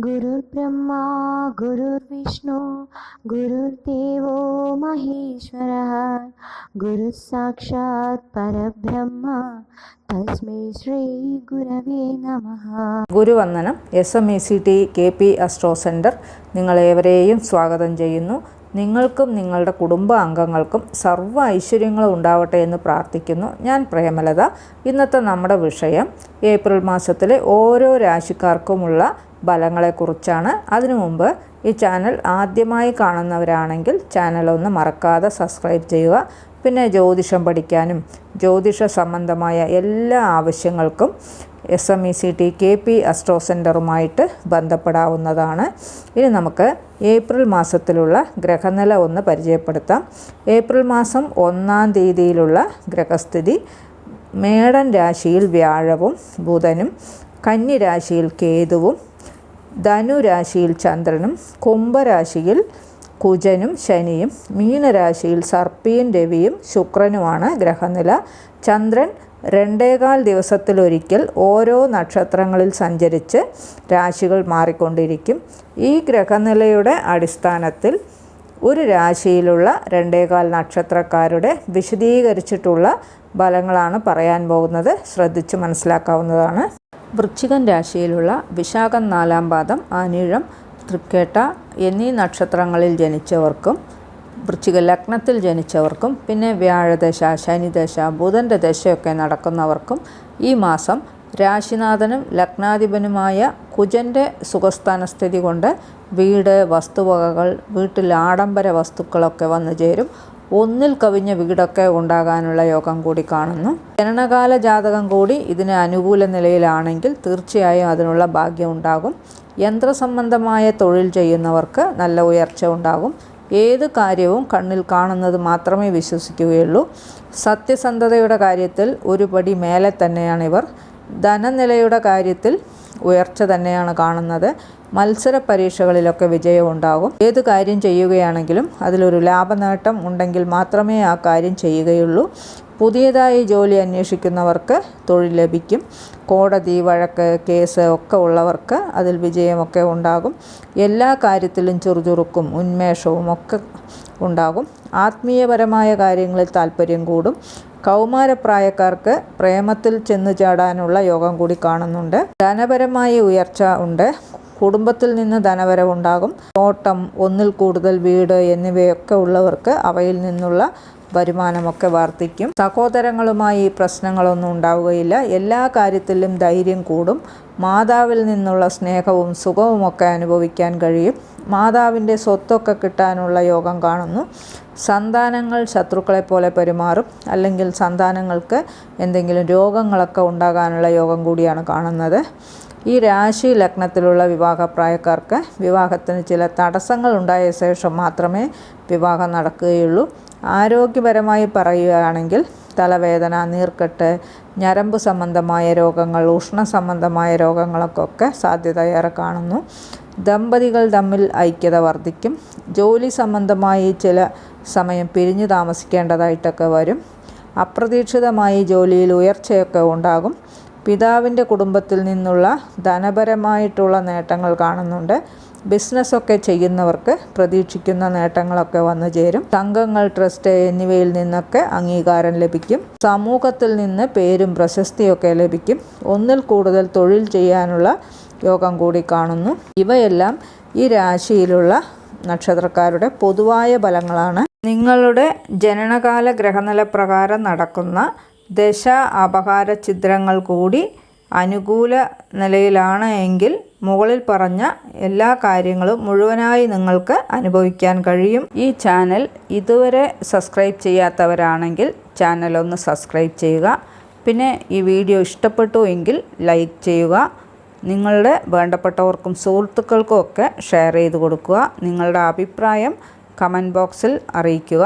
गुरुर्ब्रह्मा गुरुर्विष्णु गुरुर्देवो महेश्वरः गुरुः साक्षात् परब्रह्म തസ്മൈ ശ്രീ ഗുരവേ നമഃ ഗുരുവന്ദനം S M E C T K P astro centre നിങ്ങളേവരെയും സ്വാഗതം ചെയ്യുന്നു നിങ്ങൾക്കും നിങ്ങളുടെ കുടുംബ അംഗങ്ങൾക്കും സർവ ഐശ്വര്യങ്ങളും ഉണ്ടാവട്ടെ എന്ന് പ്രാർത്ഥിക്കുന്നു. ഞാൻ പ്രേമലത. ഇന്നത്തെ നമ്മുടെ വിഷയം ഏപ്രിൽ മാസത്തിലെ ഓരോ രാശിക്കാർക്കുമുള്ള ഫലങ്ങളെക്കുറിച്ചാണ്. അതിനു മുമ്പ് ഈ ചാനൽ ആദ്യമായി കാണുന്നവരാണെങ്കിൽ ചാനൽ ഒന്ന് മറക്കാതെ സബ്സ്ക്രൈബ് ചെയ്യുക. പിന്നെ ജ്യോതിഷം പഠിക്കാനും ജ്യോതിഷ സംബന്ധമായ എല്ലാ ആവശ്യങ്ങൾക്കും S M E C T K P astro സെന്ററുമായിട്ട് ബന്ധപ്പെടാവുന്നതാണ്. ഇനി നമുക്ക് ഏപ്രിൽ മാസത്തിലുള്ള ഗ്രഹനില ഒന്ന് പരിചയപ്പെടുത്താം. ഏപ്രിൽ മാസം ഒന്നാം തീയതിയിലുള്ള ഗ്രഹസ്ഥിതി മേടൻ രാശിയിൽ വ്യാഴവും ബുധനും കന്നി രാശിയിൽ കേതുവും ധനുരാശിയിൽ ചന്ദ്രനും കുംഭരാശിയിൽ കുജനും ശനിയും മീനരാശിയിൽ സർപ്പിയും രവിയും ശുക്രനുമാണ് ഗ്രഹനില. ചന്ദ്രൻ രണ്ടേകാൽ ദിവസത്തിലൊരിക്കൽ ഓരോ നക്ഷത്രങ്ങളിൽ സഞ്ചരിച്ച് രാശികൾ മാറിക്കൊണ്ടിരിക്കും. ഈ ഗ്രഹനിലയുടെ അടിസ്ഥാനത്തിൽ ഒരു രാശിയിലുള്ള രണ്ടേകാൽ നക്ഷത്രക്കാരുടെ വിശദീകരിച്ചിട്ടുള്ള ഫലങ്ങളാണ് പറയാൻ പോകുന്നത്. ശ്രദ്ധിച്ച് മനസ്സിലാക്കാവുന്നതാണ്. വൃശ്ചികൻ രാശിയിലുള്ള വിശാഖം നാലാം പാദം ആനിഴം തൃക്കേട്ട എന്നീ നക്ഷത്രങ്ങളിൽ ജനിച്ചവർക്കും വൃശ്ചിക ലഗ്നത്തിൽ ജനിച്ചവർക്കും പിന്നെ വ്യാഴദശ ശനിദശ ബുധന്റെ ദശയൊക്കെ നടക്കുന്നവർക്കും ഈ മാസം രാശിനാഥനും ലഗ്നാധിപനുമായ കുജന്റെ സുഖസ്ഥാനസ്ഥിതി കൊണ്ട് വീട് വസ്തുവകകൾ വീട്ടിൽ ആഡംബര വസ്തുക്കളൊക്കെ വന്നു ചേരും. ഒന്നിൽ കവിഞ്ഞ വീടൊക്കെ ഉണ്ടാകാനുള്ള യോഗം കൂടി കാണുന്നു. ജനനകാല ജാതകം കൂടി ഇതിന് അനുകൂല നിലയിലാണെങ്കിൽ തീർച്ചയായും അതിനുള്ള ഭാഗ്യം ഉണ്ടാകും. യന്ത്രസംബന്ധമായ തൊഴിൽ ചെയ്യുന്നവർക്ക് നല്ല ഉയർച്ച ഉണ്ടാകും. ഏത് കാര്യവും കണ്ണിൽ കാണുന്നത് മാത്രമേ വിശ്വസിക്കുകയുള്ളൂ. സത്യസന്ധതയുടെ കാര്യത്തിൽ ഒരു പടി മേലെ തന്നെയാണ് ഇവർ. ധനനിലയുടെ കാര്യത്തിൽ ഉയർച്ച തന്നെയാണ് കാണുന്നത്. മത്സര പരീക്ഷകളിലൊക്കെ വിജയമുണ്ടാകും ഏത് കാര്യം ചെയ്യുകയാണെങ്കിലും അതിലൊരു ലാഭനേട്ടം ഉണ്ടെങ്കിൽ മാത്രമേ ആ കാര്യം ചെയ്യുകയുള്ളൂ. പുതിയതായി ജോലി അന്വേഷിക്കുന്നവർക്ക് തൊഴിൽ ലഭിക്കും. കോടതി വഴക്ക് കേസ് ഒക്കെ ഉള്ളവർക്ക് അതിൽ വിജയമൊക്കെ ഉണ്ടാകും. എല്ലാ കാര്യത്തിലും ചുറുചുറുക്കും ഉന്മേഷവും ഒക്കെ ഉണ്ടാകും. ആത്മീയപരമായ കാര്യങ്ങളിൽ താല്പര്യം കൂടും. കൗമാരപ്രായക്കാർക്ക് പ്രേമത്തിൽ ചെന്നു ചാടാനുള്ള യോഗം കൂടി കാണുന്നുണ്ട്. ധനപരമായ ഉയർച്ച ഉണ്ട്. കുടുംബത്തിൽ നിന്ന് ധനവരവുണ്ടാകും. തോട്ടം ഒന്നിൽ കൂടുതൽ വീട് എന്നിവയൊക്കെ ഉള്ളവർക്ക് അവയിൽ നിന്നുള്ള വരുമാനമൊക്കെ വർദ്ധിക്കും. സഹോദരങ്ങളുമായി പ്രശ്നങ്ങളൊന്നും ഉണ്ടാവുകയില്ല. എല്ലാ കാര്യത്തിലും ധൈര്യം കൂടും. മാതാവിൽ നിന്നുള്ള സ്നേഹവും സുഖവും ഒക്കെ അനുഭവിക്കാൻ കഴിയും. മാതാവിന്റെ സ്വത്തൊക്കെ കിട്ടാനുള്ള യോഗം കാണുന്നു. സന്താനങ്ങൾ ശത്രുക്കളെ പോലെ പെരുമാറും. അല്ലെങ്കിൽ സന്താനങ്ങൾക്ക് എന്തെങ്കിലും രോഗങ്ങളൊക്കെ ഉണ്ടാകാനുള്ള യോഗം കൂടിയാണ് കാണുന്നത്. ഈ രാശി ലഗ്നത്തിലുള്ള വിവാഹപ്രായക്കാർക്ക് വിവാഹത്തിന് ചില തടസ്സങ്ങൾ ഉണ്ടായ ശേഷം മാത്രമേ വിവാഹം നടക്കുകയുള്ളൂ. ആരോഗ്യപരമായി പറയുകയാണെങ്കിൽ തലവേദന നീർക്കെട്ട് ഞരമ്പ് സംബന്ധമായ രോഗങ്ങൾ ഉഷ്ണ സംബന്ധമായ രോഗങ്ങൾക്കൊക്കെ സാധ്യതയേറെ കാണുന്നു. ദമ്പതികൾ തമ്മിൽ ഐക്യത വർദ്ധിക്കും. ജോലി സംബന്ധമായി ചില സമയം പിരിഞ്ഞു താമസിക്കേണ്ടതായിട്ടൊക്കെ വരും. അപ്രതീക്ഷിതമായി ജോലിയിൽ ഉയർച്ചയൊക്കെ ഉണ്ടാകും. പിതാവിന്റെ കുടുംബത്തിൽ നിന്നുള്ള ധനപരമായിട്ടുള്ള നേട്ടങ്ങൾ കാണുന്നുണ്ട്. ബിസിനസ്സൊക്കെ ചെയ്യുന്നവർക്ക് പ്രതീക്ഷിക്കുന്ന നേട്ടങ്ങളൊക്കെ വന്നു ചേരും. സംഘങ്ങൾ ട്രസ്റ്റ് എന്നിവയിൽ നിന്നൊക്കെ അംഗീകാരം ലഭിക്കും. സമൂഹത്തിൽ നിന്ന് പേരും പ്രശസ്തിയൊക്കെ ലഭിക്കും. ഒന്നിൽ കൂടുതൽ തൊഴിൽ ചെയ്യാനുള്ള യോഗം കൂടി കാണുന്നു. ഇവയെല്ലാം ഈ രാശിയിലുള്ള നക്ഷത്രക്കാരുടെ പൊതുവായ ഫലങ്ങളാണ്. നിങ്ങളുടെ ജനനകാല ഗ്രഹനില പ്രകാരം നടക്കുന്ന ദശ അപഹാര ചിത്രങ്ങൾ കൂടി അനുകൂല നിലയിലാണ് എങ്കിൽ മുകളിൽ പറഞ്ഞ എല്ലാ കാര്യങ്ങളും മുഴുവനായി നിങ്ങൾക്ക് അനുഭവിക്കാൻ കഴിയും. ഈ ചാനൽ ഇതുവരെ സബ്സ്ക്രൈബ് ചെയ്യാത്തവരാണെങ്കിൽ ചാനൽ ഒന്ന് സബ്സ്ക്രൈബ് ചെയ്യുക. പിന്നെ ഈ വീഡിയോ ഇഷ്ടപ്പെട്ടു എങ്കിൽ ലൈക്ക് ചെയ്യുക. നിങ്ങളുടെ വേണ്ടപ്പെട്ടവർക്കും സുഹൃത്തുക്കൾക്കും ഒക്കെ ഷെയർ ചെയ്ത് കൊടുക്കുക. നിങ്ങളുടെ അഭിപ്രായം കമന്റ് ബോക്സിൽ അറിയിക്കുക.